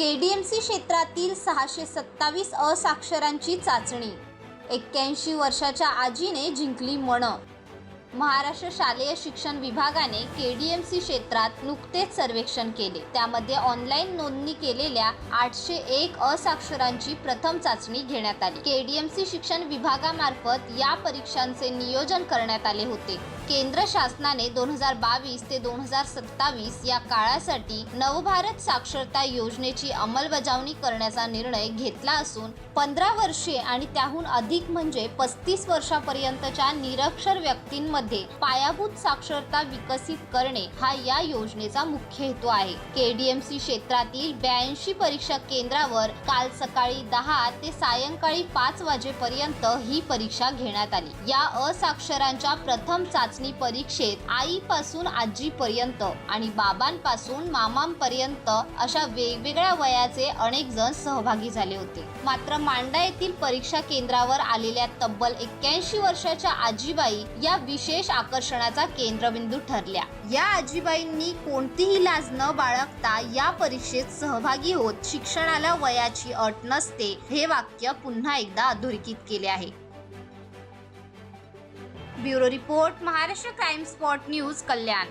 के D M C क्षेत्रातील सहाशे सत्तावीस असाक्षरांची चाचणी. एक्क्याऐंशी वर्षाच्या आजीने जिंकली मन. महाराष्ट्र शालेय शिक्षण विभागाने के डी एम सी क्षेत्रात नुकतेच सर्वेक्षण केले. त्यामध्ये ऑनलाईन नोंदणी केलेल्या आठशे एक असाक्षरांची प्रथम चाचणी घेण्यात आली. के डी एम सी शिक्षण विभागामार्फत या परीक्षांचे नियोजन करण्यात आले होते. केंद्र शासनाने दोन हजार बावीस ते दोन हजार सत्तावीस या काळासाठी नवभारत साक्षरता योजनेची अंमलबजावणी करण्याचा निर्णय घेतला असून पंधरा वर्षे आणि त्याहून अधिक म्हणजे पस्तीस वर्षापर्यंतच्या निरक्षर व्यक्तींमध्ये मध्ये पायाभूत साक्षरता विकसित करणे हा या योजनेचा मुख्य हेतू आहे. केडीएमसी क्षेत्रातील ब्याऐंशी परीक्षा केंद्रावर काल सकाळी दहा ते सायंकाळी पाच वाजेपर्यंत ही परीक्षा घेण्यात आली. या असाक्षरांच्या प्रथम चाचणी परीक्षेत आईपासून आजीपर्यंत आणि बाबांपासून मामांपर्यंत अशा वेगवेगळ्या वयाचे अनेक जण सहभागी झाले होते. मात्र मांडा येथील परीक्षा केंद्रावर आलेल्या तब्बल एक्क्याऐंशी वर्षाच्या आजीबाई या विशेष आकर्षणाचा केंद्रबिंदू ठरल्या. या आजीबाईंनी कोणतीही लाज न बाळगता या परीक्षेत सहभागी होत शिक्षणाला वयाची अट नसते हे वाक्य पुन्हा एकदा अधोरेखित केले आहे. Bureau report Maharashtra crime spot news Kalyan.